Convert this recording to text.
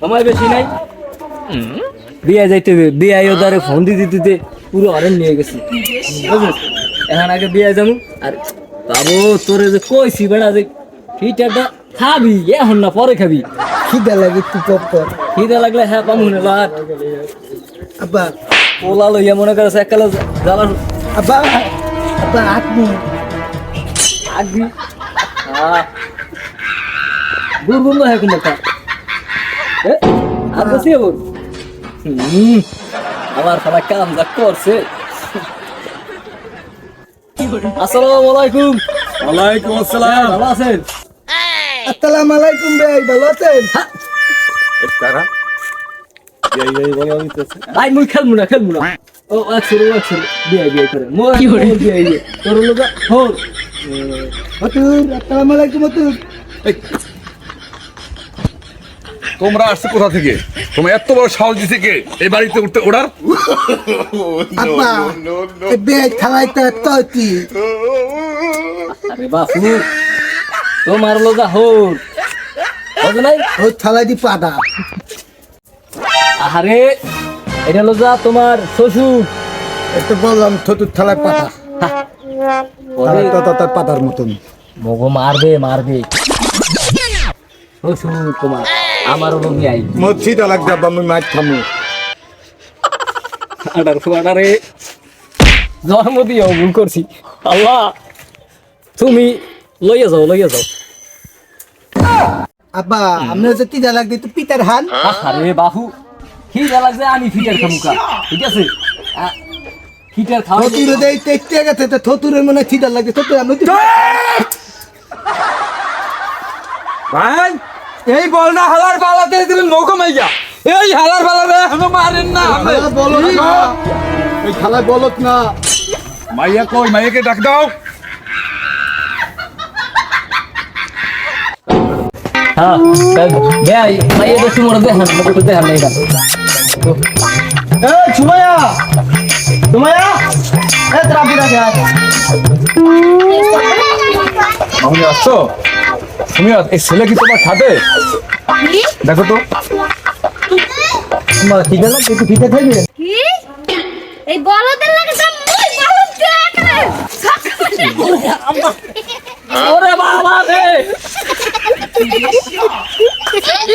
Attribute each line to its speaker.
Speaker 1: সময় বেশি নাই বিয়ে যাইতে হবে বিয়ে ওদারে ফোন দিতে দিতে পুরো অরেন নিয়ে গেছি এখন আগে বিয়ে যাব আর বাবু তোরে যে কইছি বেড়া যে হিটারটা খাবি এখন না পরে খাবি
Speaker 2: খিদা লাগে একটু পপ কর
Speaker 1: খিদে লাগলে হ্যাঁ পামু না লাট
Speaker 2: আব্বা
Speaker 1: পোলা লইয়া মনে করছে একালে জ্বালা
Speaker 2: আব্বা আব্বা আপনি
Speaker 1: আগবি হ্যাঁ দুর্গন্ধ হয় কোনটা এ আর বসি বল আমার খালা কাম যা করছে। আসসালামু আলাইকুম।
Speaker 3: ওয়ালাইকুম আসসালাম।
Speaker 1: ভালো আছেন?
Speaker 2: আসসালামু আলাইকুম ভাই ভালো আছেন?
Speaker 1: ভাই মুই খেলব না খেলব না। ও আচ্ছা ও আচ্ছা বিয়ে বিয়ে করে। মো কি করে বিয়ে বিয়ে তোর লোক হোর
Speaker 2: হতুর আসসালামু আলাইকুম হতুর।
Speaker 3: তোমরা আসছো কোথা থেকে? তোমার এত বড় সাহস দিছে কে? এই বাড়িতে উঠতে ওড়ার?
Speaker 2: আব্বা এ বেজ খালাইতে ততি
Speaker 1: আরে বাপু তোমার লোক হোর বুঝ নাই?
Speaker 2: ও থালাই দি পাদা।
Speaker 1: আরে এটা যা তোমার শ্বশুর।
Speaker 2: একটু বললাম থতুর থালায় পাতা থালাই তো তার পাতার মতন।
Speaker 1: মগো মারবে মারবে। শ্বশুর তোমার। আমার লোক আই।
Speaker 2: ছিটা লাগবে আব্বা আমি মাছ খামু
Speaker 1: আডার ফুয়াডারে জন্ম দিও ভুল করছি। আল্লাহ তুমি লইয়া যাও লইয়া যাও।
Speaker 2: আব্বা আমি হচ্ছে তিজা লাগবে তো পিতার হান
Speaker 1: আরে বাহু খিদা লাগছে আমি ফিটার খামুকা ঠিক আছে? ফিটার খাওয়া
Speaker 2: থতুরে দেই তেতে গেছে তো থতুরের মনে ছিটা লাগবে থতুর আমি তো
Speaker 3: ভাই! এই বল না হালার পালাতে দিলেন নৌকো মাইয়া। এই হালার পালাতে এখনও মারেন না।
Speaker 2: বলো না। এই থালায় বলত না।
Speaker 3: মাইয়া কই মাইয়াকে ডাক দাও।
Speaker 1: হ্যাঁ ভাই ভাই এটা তোমার দেখান আমাকে দেখান না এটা
Speaker 2: এ সুমাইয়া সুমাইয়া এ ত্রাপি রাখে
Speaker 3: মামনি আসছো? তুমি এই ছেলে কি তোমার খাবে দেখো তো।
Speaker 2: মা ঠিক আছে একটু ফিতে থাকবে
Speaker 4: কি? এই বলদের লাগে সব মুই বলদ দেখলে
Speaker 1: ওরে বাবা রে।